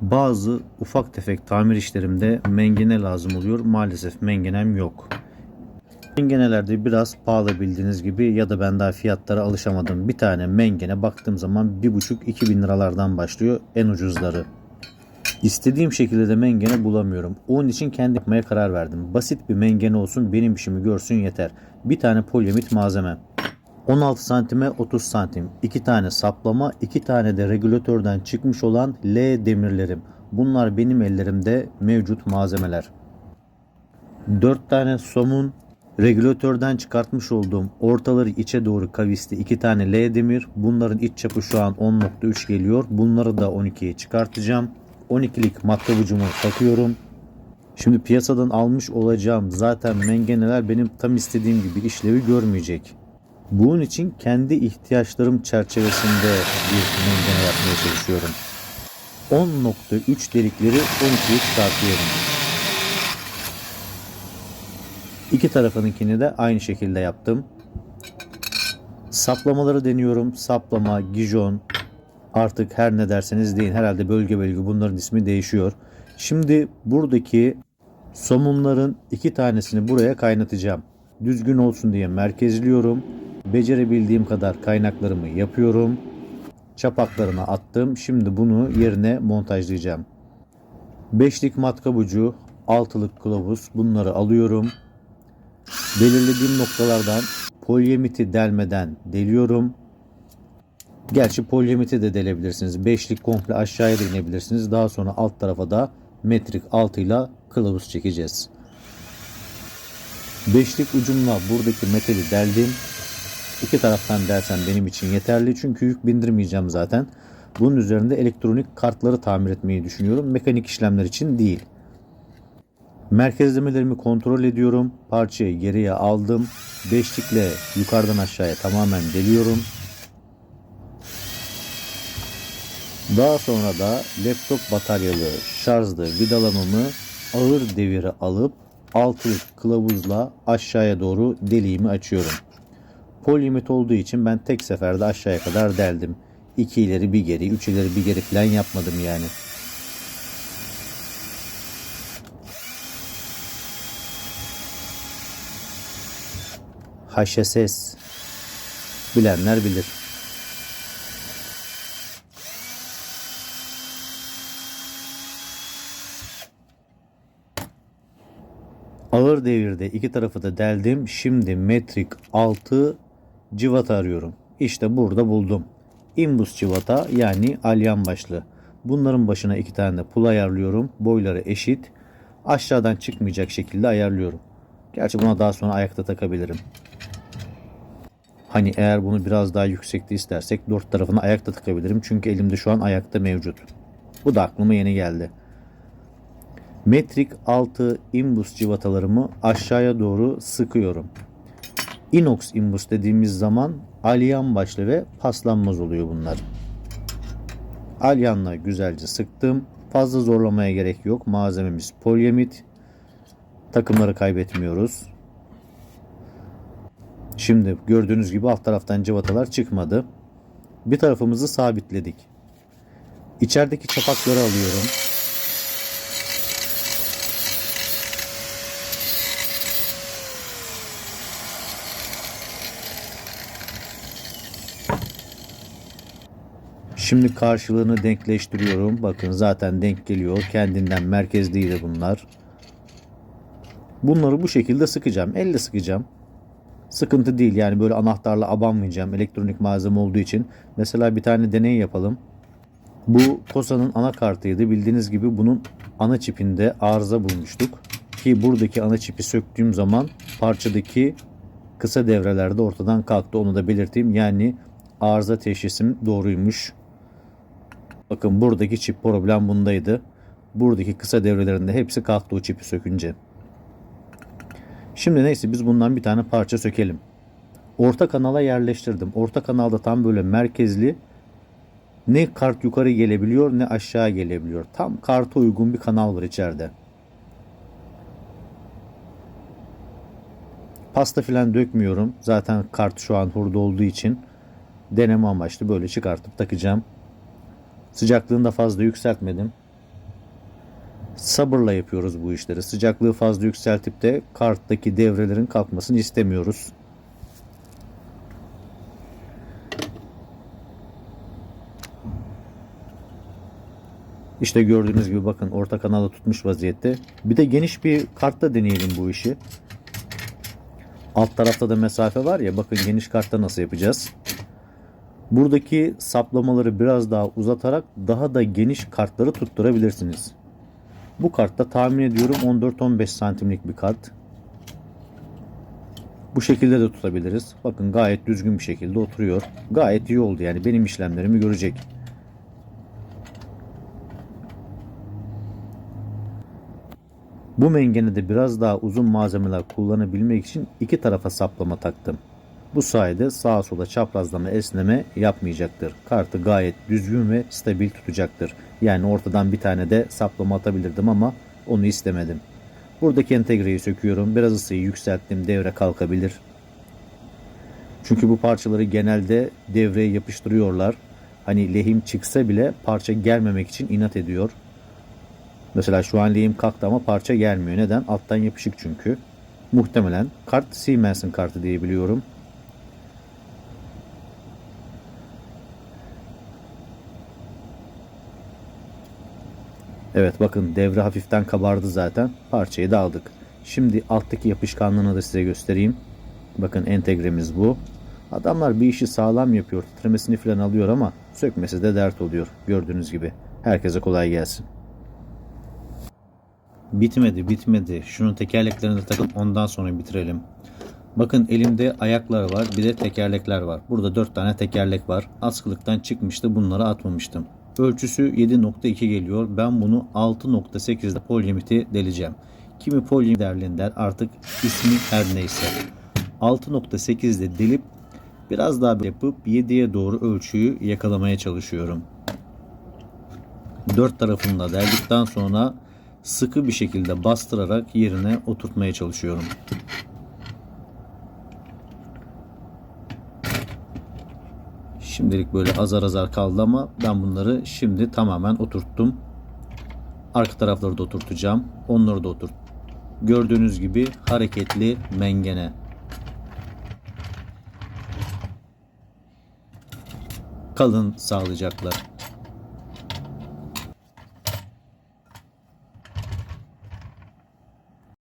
Bazı ufak tefek tamir işlerimde mengene lazım oluyor. Maalesef mengenem yok. Mengenelerde biraz pahalı bildiğiniz gibi ya da ben daha fiyatlara alışamadım. Bir tane mengene baktığım zaman 1,5-2 bin liralardan başlıyor en ucuzları. İstediğim şekilde de mengene bulamıyorum. Onun için kendi yapmaya karar verdim. Basit bir mengene olsun benim işimi görsün yeter. Bir tane polyamit malzeme. 16 santime 30 santim. 2 tane saplama, 2 tane de regülatörden çıkmış olan L demirlerim. Bunlar benim ellerimde mevcut malzemeler. 4 tane somun, regülatörden çıkartmış olduğum ortaları içe doğru kavisli 2 tane L demir. Bunların iç çapı şu an 10.3 geliyor. Bunları da 12'ye çıkartacağım. 12'lik matkabıcımı takıyorum. Şimdi piyasadan almış olacağım zaten mengeneler benim tam istediğim gibi işlevi görmeyecek. Bunun için kendi ihtiyaçlarım çerçevesinde bir mengene yapmaya çalışıyorum. 10.3 delikleri 12'ye çıkartıyorum. İki tarafınınkini de aynı şekilde yaptım. Saplamaları deniyorum. Saplama, gijon, artık her ne derseniz deyin. Herhalde bölge bölge bunların ismi değişiyor. Şimdi buradaki somunların iki tanesini buraya kaynatacağım. Düzgün olsun diye merkezliyorum. Becerebildiğim kadar kaynaklarımı yapıyorum. Çapaklarına attım. Şimdi bunu yerine montajlayacağım. Beşlik matkap ucu, altılık kılavuz bunları alıyorum. Belirlediğim noktalardan polyamiti delmeden deliyorum. Gerçi polyamiti de delebilirsiniz. Beşlik komple aşağıya da inebilirsiniz. Daha sonra alt tarafa da metrik altıyla kılavuz çekeceğiz. Beşlik ucumla buradaki metali deldim. İki taraftan dersen benim için yeterli. Çünkü yük bindirmeyeceğim zaten. Bunun üzerinde elektronik kartları tamir etmeyi düşünüyorum. Mekanik işlemler için değil. Merkezlemelerimi kontrol ediyorum. Parçayı geriye aldım. Beşlikle yukarıdan aşağıya tamamen deliyorum. Daha sonra da laptop bataryalı şarjlı vidalamamı ağır deviri alıp altılık kılavuzla aşağıya doğru deliğimi açıyorum. Polyimit olduğu için ben tek seferde aşağıya kadar deldim. İki ileri bir geri, üç ileri bir geri falan yapmadım yani. HSS bilenler bilir. Ağır devirde iki tarafı da deldim. Şimdi metrik 6 civata arıyorum. İşte burada buldum. Imbus civata yani alyan başlı. Bunların başına iki tane de pul ayarlıyorum. Boyları eşit. Aşağıdan çıkmayacak şekilde ayarlıyorum. Gerçi buna daha sonra ayakta takabilirim. Hani eğer bunu biraz daha yüksekte istersek dört tarafına ayakta takabilirim. Çünkü elimde şu an ayakta mevcut. Bu da aklıma yeni geldi. Metrik 6 imbus civatalarımı aşağıya doğru sıkıyorum. Inox imbus dediğimiz zaman alyan başlı ve paslanmaz oluyor bunlar. Alyanla güzelce sıktım. Fazla zorlamaya gerek yok. Malzememiz polyamit. Takımları kaybetmiyoruz. Şimdi gördüğünüz gibi alt taraftan cıvatalar çıkmadı. Bir tarafımızı sabitledik. İçerideki çapakları alıyorum. Şimdi karşılığını denkleştiriyorum. Bakın zaten denk geliyor. Kendinden merkezliydi bunlar. Bunları bu şekilde sıkacağım. Elle sıkacağım. Sıkıntı değil yani böyle anahtarla abanmayacağım elektronik malzeme olduğu için. Mesela bir tane deney yapalım. Bu Kosa'nın anakartıydı. Bildiğiniz gibi bunun ana çipinde arıza bulmuştuk. Ki buradaki ana çipi söktüğüm zaman parçadaki kısa devreler de ortadan kalktı. Onu da belirteyim. Yani arıza teşhisim doğruymuş. Bakın buradaki çip problem bundaydı. Buradaki kısa devrelerinde hepsi kalktı o çipi sökünce. Şimdi neyse biz bundan bir tane parça sökelim. Orta kanala yerleştirdim. Orta kanalda tam böyle merkezli ne kart yukarı gelebiliyor ne aşağı gelebiliyor. Tam karta uygun bir kanal var içeride. Pasta filan dökmüyorum. Zaten kart şu an hurda olduğu için deneme amaçlı böyle çıkartıp takacağım. Sıcaklığını da fazla yükseltmedim. Sabırla yapıyoruz bu işleri. Sıcaklığı fazla yükseltip de karttaki devrelerin kalkmasını istemiyoruz. İşte gördüğünüz gibi bakın orta kanalı tutmuş vaziyette. Bir de geniş bir kartta deneyelim bu işi. Alt tarafta da mesafe var ya bakın geniş kartta nasıl yapacağız. Buradaki saplamaları biraz daha uzatarak daha da geniş kartları tutturabilirsiniz. Bu kartta tahmin ediyorum 14-15 santimlik bir kart. Bu şekilde de tutabiliriz. Bakın gayet düzgün bir şekilde oturuyor. Gayet iyi oldu yani benim işlemlerimi görecek. Bu mengenede biraz daha uzun malzemeler kullanabilmek için iki tarafa saplama taktım. Bu sayede sağa sola çaprazlama esneme yapmayacaktır. Kartı gayet düzgün ve stabil tutacaktır. Yani ortadan bir tane de saplama atabilirdim ama onu istemedim. Buradaki entegreyi söküyorum. Biraz ısıyı yükselttim. Devre kalkabilir. Çünkü bu parçaları genelde devreye yapıştırıyorlar. Hani lehim çıksa bile parça gelmemek için inat ediyor. Mesela şu an lehim kalktı ama parça gelmiyor. Neden? Alttan yapışık çünkü. Muhtemelen kart Siemens'in kartı diye biliyorum. Evet bakın devre hafiften kabardı zaten. Parçayı da aldık. Şimdi alttaki yapışkanlığını da size göstereyim. Bakın entegremiz bu. Adamlar bir işi sağlam yapıyor. Titremesini falan alıyor ama sökmesi de dert oluyor. Gördüğünüz gibi. Herkese kolay gelsin. Bitmedi bitmedi. Şunun tekerleklerini takıp ondan sonra bitirelim. Bakın elimde ayaklar var bir de tekerlekler var. Burada 4 tane tekerlek var. Askılıktan çıkmıştı bunları atmamıştım. Ölçüsü 7.2 geliyor. Ben bunu 6.8'de polyamiti deleceğim. Kimi polyamit derlin der artık ismi her neyse. 6.8'de delip biraz daha yapıp 7'ye doğru ölçüyü yakalamaya çalışıyorum. Dört tarafını da deldikten sonra sıkı bir şekilde bastırarak yerine oturtmaya çalışıyorum. Şimdilik böyle azar azar kaldı ama ben bunları şimdi tamamen oturttum. Arka tarafları da oturtacağım. Onları da oturt. Gördüğünüz gibi hareketli mengene. Kalın sağlayacaklar.